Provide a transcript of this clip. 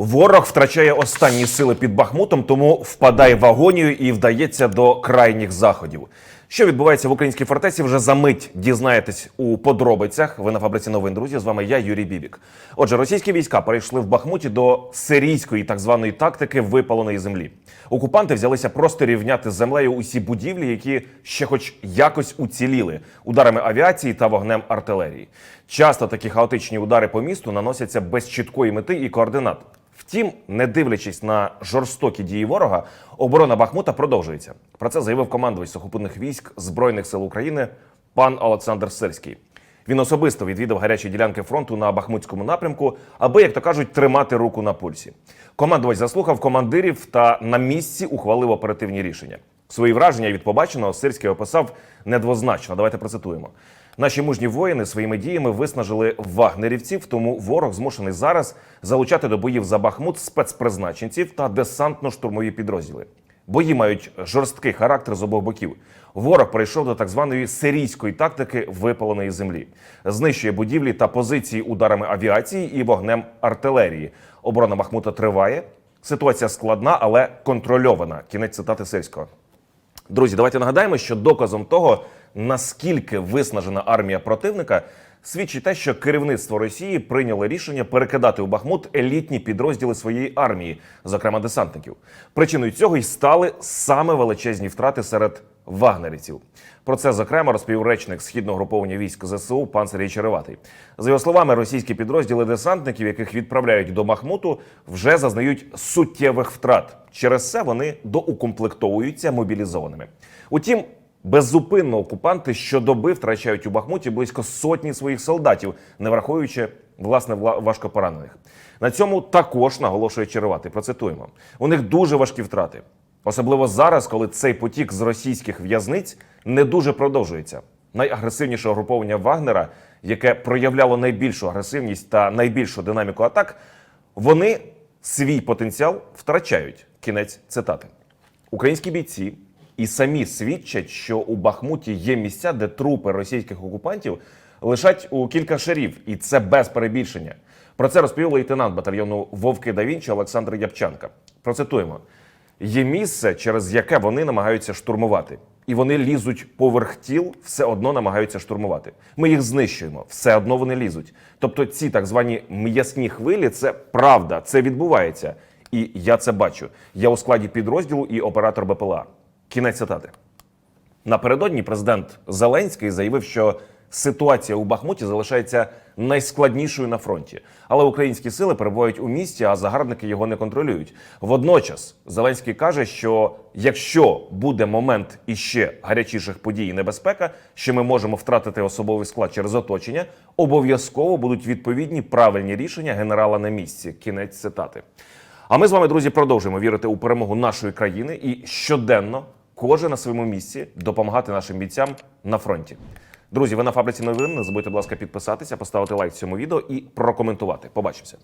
Ворог втрачає останні сили під Бахмутом, тому впадає в агонію і вдається до крайніх заходів. Що відбувається в українській фортеці, вже за мить дізнаєтесь у подробицях. Ви на фабриці новин друзі. З вами я, Юрій Бібік. Отже, російські війська перейшли в Бахмуті до сирійської так званої тактики випаленої землі. Окупанти взялися просто рівняти з землею усі будівлі, які ще хоч якось уціліли ударами авіації та вогнем артилерії. Часто такі хаотичні удари по місту наносяться без чіткої мети і координат. Втім, не дивлячись на жорстокі дії ворога, оборона Бахмута продовжується. Про це заявив командувач сухопутних військ Збройних сил України пан Олександр Сирський. Він особисто відвідав гарячі ділянки фронту на Бахмутському напрямку, аби, як то кажуть, тримати руку на пульсі. Командувач заслухав командирів та на місці ухвалив оперативні рішення. Свої враження від побаченого Сирський описав недвозначно. Давайте процитуємо. Наші мужні воїни своїми діями виснажили вагнерівців, тому ворог змушений зараз залучати до боїв за Бахмут спецпризначенців та десантно-штурмові підрозділи. Бої мають жорсткий характер з обох боків. Ворог перейшов до так званої сирійської тактики випаленої землі, знищує будівлі та позиції ударами авіації і вогнем артилерії. Оборона Бахмута триває. Ситуація складна, але контрольована. Кінець цитати Сирського. Друзі, давайте нагадаємо, що доказом того, наскільки виснажена армія противника, свідчить те, що керівництво Росії прийняло рішення перекидати у Бахмут елітні підрозділи своєї армії, зокрема десантників. Причиною цього й стали саме величезні втрати серед вагнерівців. Про це зокрема розповів речник східного груповання військ ЗСУ пан Сергій Череватий. За його словами, російські підрозділи десантників, яких відправляють до Бахмуту, вже зазнають суттєвих втрат. Через це вони доукомплектовуються мобілізованими. Утім, беззупинно окупанти щодоби втрачають у Бахмуті близько сотні своїх солдатів, не враховуючи власне вла- важкопоранених. На цьому також наголошує Череватий. Процитуємо: у них дуже важкі втрати. Особливо зараз, коли цей потік з російських в'язниць не дуже продовжується. Найагресивніше угруповання Вагнера, яке проявляло найбільшу агресивність та найбільшу динаміку атак, вони свій потенціал втрачають. Кінець цитати. Українські бійці і самі свідчать, що у Бахмуті є місця, де трупи російських окупантів лежать у кілька шарів, і це без перебільшення. Про це розповів лейтенант батальйону Вовки да Вінчі Олександр Ябчанка. Процитуємо: є місце, через яке вони намагаються штурмувати, і вони лізуть поверх тіл, все одно намагаються штурмувати. Ми їх знищуємо, все одно вони лізуть. Тобто, ці так звані м'ясні хвилі це правда, це відбувається. І я це бачу. Я у складі підрозділу і оператор БПЛА. Кінець цитати. Напередодні президент Зеленський заявив, що ситуація у Бахмуті залишається найскладнішою на фронті, але українські сили перебувають у місті, а загарбники його не контролюють. Водночас Зеленський каже, що якщо буде момент іще гарячіших подій і небезпека, що ми можемо втратити особовий склад через оточення, обов'язково будуть відповідні правильні рішення генерала на місці. Кінець цитати. А ми з вами, друзі, продовжуємо вірити у перемогу нашої країни і щоденно, кожен на своєму місці, допомагати нашим бійцям на фронті. Друзі, ви на фабриці новин. Не забудьте, будь ласка, підписатися, поставити лайк цьому відео і прокоментувати. Побачимося.